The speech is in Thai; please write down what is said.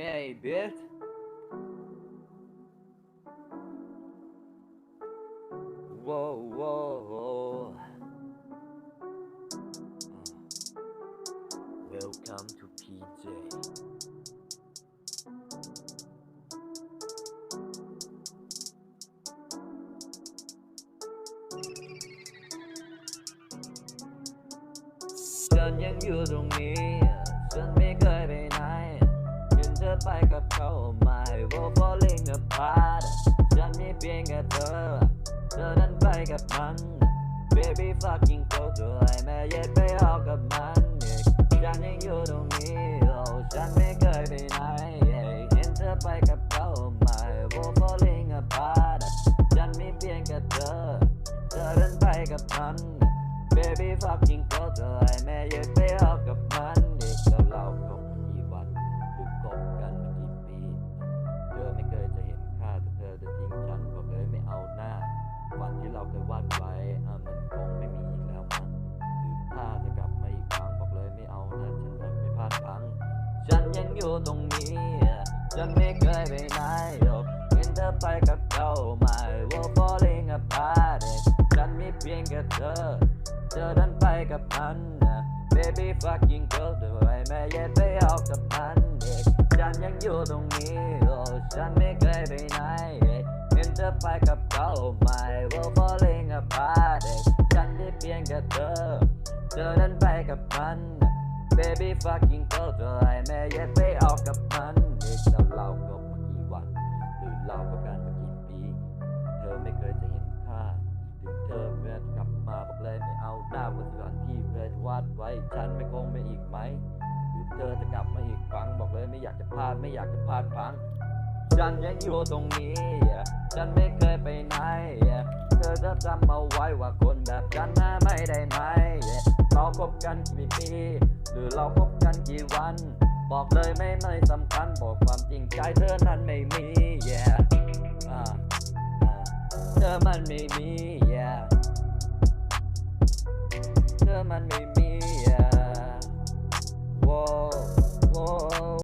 Hey bitch Whoa whoa Welcome to PJ ฉันยังอยู่ตรงนี้ ฉันไม่เคยไปไหนถึงเธ อไปกับเขาไม่ว่า falling apart ฉันมีเพียงแค่เธอ เธอนั้นไปกับมัน baby fucking go ด้วยแม่เย็ดไปออกกับมันอีกฉันยังอยู่ตรงนี้โอ้ฉันไม่เคยไปไหนเห็นเธอไปกับเขาไม่ว่า falling apart ฉันมีเพียงแค่เธอ เธอนั้นไปกับมัน Baby fucking go ด้ กันมากี่ปี เธอไม่เคยจะเห็นค่าแต่เธอจะทิ้งฉันบอกเลยไม่เอาหน้าฝันที่เราเคยวาดไว้อะมันคงไม่มีอีกแล้วมั้งหรือถ้าจะกลับมาอีกครั้งบอกเลยไม่เอานะฉันรักไม่พลาดพลังฉันยังอยู่ตรงนี้ ฉันไม่เคยไปไหนหรอกเห็นเธอไปกับเขาไม่ว่า falling apart ฉันมีเพียงแค่เธอ เธอดันไปกับมันนะ baby fucking girl ด้วยแม่เย็ดไปออกกับมันเด็ก ฉันยังอยู่ตรงนี้โอ้ฉันไม่เคยไปไหนเห็นเธอไปกับเขาไหม่ว่า falling apart เด็กฉันได้เพียงแค่เธอ เธอดันไปกับมัน baby fucking girl ด้วยแม่เย็ดไปออกกับมันเด็กแล้วเราก็มากี่วันหรือเราก็กันมากี่ปี เธอไม่เคยจะเห็นค่าถึงเธอเมื่อกลับมาบอกเลยไม่เอาหน้าบนสถานที่เคยวาดไว้ ฉันไม่คงไม่อีกไหม เธอจะกลับมาอีกครั้งบอกเลยไม่อยากจะพลาดไม่อยากจะพลาดพังฉันยังอยู่ตรงนี้ฉันไม่เคยไปไหนเธอจะจำเอาไว้ว่าคนแบบฉันน่าไม่ได้ไหมเราคบกันกี่ปีหรือเราคบกันกี่วัน บอกเลยไม่ไม่สำคัญบอกความจริงใจเธอนั้นไม่มี yeah เธอมันไม่มี yeah เธอมันไม่มี